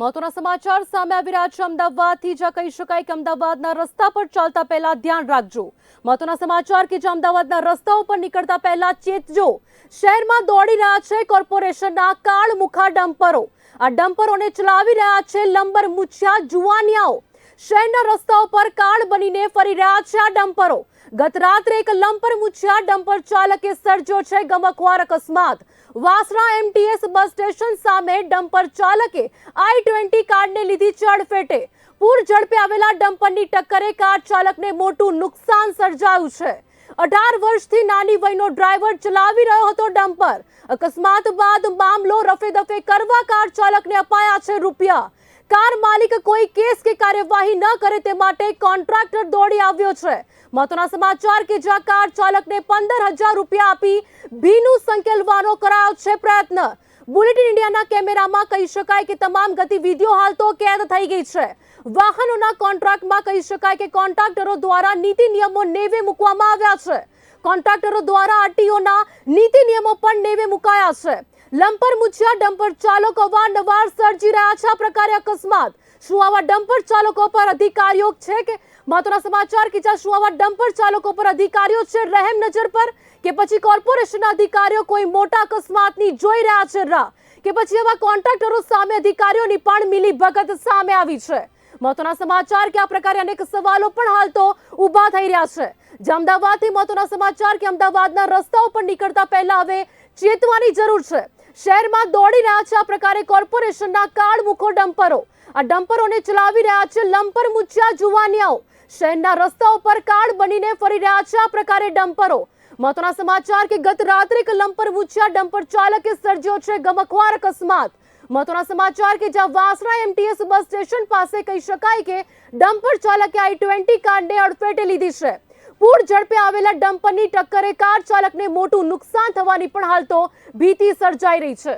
મહત્વના સમાચાર સામે આવી રહ્યા છે. અમદાવાદથી જ્યાં કહી શકાય કે અમદાવાદના રસ્તા પર ચાલતા પહેલા ધ્યાન રાખજો. મહત્વના સમાચાર કે જે અમદાવાદના રસ્તાઓ પર નીકળતા પહેલા ચેતજો. શહેરમાં દોડી રહ્યા છે કોર્પોરેશનના કાળમુખા ડમ્પરો. આ ડમ્પરોને ચલાવી રહ્યા છે લંબર મુછિયા જુવાનિયાઓ. શહેરના રસ્તાઓ પર કાળ બનીને ફરી રહ્યા છે આ ડમ્પરો. ગત રાત્રે એક લંપર મુછિયા ડમ્પર ચાલકે સર્જ્યો છે ગમકવાર અકસ્માત. વાસણા એમટીએસ બસ સ્ટેશન સામે ડમ્પર ચાલકે આઈ ટ્વેન્ટી કારને લીધી ચડફેટે પૂર ઝડપે આવેલા ડમ્પરની ટક્કરે કાર ચાલકને મોટું નુકસાન સર્જાયું છે. અઢાર વર્ષથી નાની વયનો ડ્રાઈવર ચલાવી રહ્યો હતો ડમ્પર. અકસ્માત બાદ મામલો રફે દફે કરવા કાર ચાલકને અપાયા છે રૂપિયા. કાર માલિક કોઈ કેસ કે કાર્યવાહી ન કરે તે માટે કોન્ટ્રાક્ટર દોડી આવ્યો છે મહત્વના સમાચાર કે જ્યાં કાર ચાલકને પંદર હજાર રૂપિયા આપી ભીનું સંકેલવાનો કરાયો છે પ્રયત્ન બુલેટિન ઇન્ડિયાના કેમેરામાં કહી શકાય કે તમામ ગતિવિધિઓ હાલ તો કેદ થઈ ગઈ છે વાહનોના કોન્ટ્રાક્ટમાં કહી શકાય કે કોન્ટ્રાક્ટરો દ્વારા નીતિ નિયમો નેવે મૂકવામાં આવ્યા છે કોન્ટ્રાક્ટરો દ્વારા આરટીઓના નીતિ નિયમો પણ નેવે મુકાયા છે લંપર મુછિયા ડમ્પર ચાલકો અવારનવાર સર્જી રહ્યા છે આ પ્રકારે અકસ્માત. શું આવા ડમ્પર ચાલકો પર અધિકારીઓ છે કે મહત્વના સમાચાર કે જ્યાં શું આવા ડમ્પર ચાલકો પર અધિકારીઓ છે રહેમ નજર પર કે પછી કોર્પોરેશનના અધિકારીઓ કોઈ મોટા અકસ્માતની જોઈ રહ્યા છે રાહ કે પછી આવા કોન્ટ્રાક્ટરો સામે અધિકારીઓની પણ મિલી ભગત સામે આવી છે. મહત્વના સમાચાર કે આ પ્રકારે અનેક સવાલો પણ હાલ તો ઊભા થઈ રહ્યા છે. જે અમદાવાદથી મહત્વના સમાચાર કે અમદાવાદના રસ્તાઓ પર નીકળતા પહેલા હવે ચેતવાની જરૂર છે. શહેરમાં દોડી રહ્યા છે આ પ્રકારે કોર્પોરેશનના કાર્ડ મુખો ડમ્પરો. આ ડમ્પરોને ચલાવી રહ્યા છે લંપર મુચ્યા જુવાનિયાઓ. શહેરના રસ્તાઓ પર કાર્ડ બનીને ફરી રહ્યા છે આ પ્રકારે ડમ્પરો. મહત્વના સમાચાર કે ગત રાત્રે એક લંપર મુચ્યા ડમ્પર ચાલકે સર્જ્યો છે ગમખવાર અકસ્માત. મહત્વના સમાચાર કે જ્યાં વાસણા એમટીએસ બસ સ્ટેશન પાસે કહી શકાય કે ડમ્પર ચાલકે આઈ ટ્વેન્ટી કારને અડફેટે લીધી છે. પૂર ઝડપે આવેલા ડમ્પરની ટક્કરે કાર ચાલકને મોટું નુકસાન થવાની પણ હાલ તો ભીતિ સર્જાઈ રહી છે.